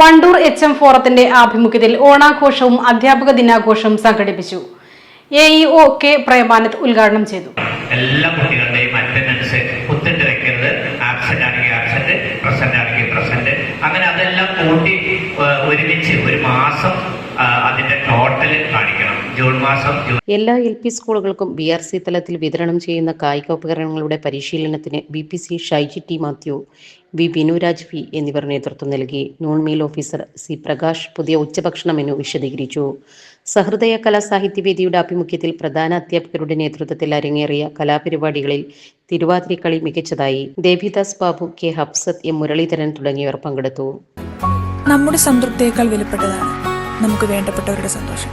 Wandoor H M ഫോറത്തിന്റെ ആഭിമുഖ്യത്തിൽ ഓണാഘോഷവും അധ്യാപക ദിനാഘോഷവും സംഘടിപ്പിച്ചു. A E O K Premanand ഉദ്ഘാടനം ചെയ്തു. എല്ലാ കുട്ടികളുടെയും അറ്റൻഡൻസ് കുത്തിട്ട് വെക്കരുത് ആബ്സെന്റ് ആണെങ്കിൽ ആബ്സെന്റ് പ്രസന്റ്. ആണെങ്കിൽ പ്രസന്റ് അങ്ങനെ അതെല്ലാം കൂട്ടി ഒരുമിച്ച് ഒരു മാസം ജൂൺ മാസം ജൂൺ എല്ലാ എൽ പി സ്കൂളുകൾക്കും ബി ആർ സി തലത്തിൽ വിതരണം ചെയ്യുന്ന കായികോപകരണങ്ങളുടെ പരിശീലനത്തിന് B P C Shaiji T Mathew V Binuraj V എന്നിവർ നേതൃത്വം നൽകി. Noon meal officer C Prakash പുതിയ ഉച്ചഭക്ഷണ മെനു വിശദീകരിച്ചു. സഹൃദയ കലാസാഹിത്യവേദിയുടെ ആഭിമുഖ്യത്തിൽ പ്രധാന അധ്യാപകരുടെ നേതൃത്വത്തിൽ അരങ്ങേറിയ കലാപരിപാടികളിൽ തിരുവാതിരക്കളി മികച്ചതായി ദേവിദാസ് ബാബു കെ ഹബ്സത് എം മുരളീധരൻ തുടങ്ങിയവർ പങ്കെടുത്തു. നമ്മുടെ സംതൃപ്തിയേക്കാൾ വിലപ്പെട്ടതാണ് നമുക്ക് വേണ്ടപ്പെട്ടവരുടെ സന്തോഷം.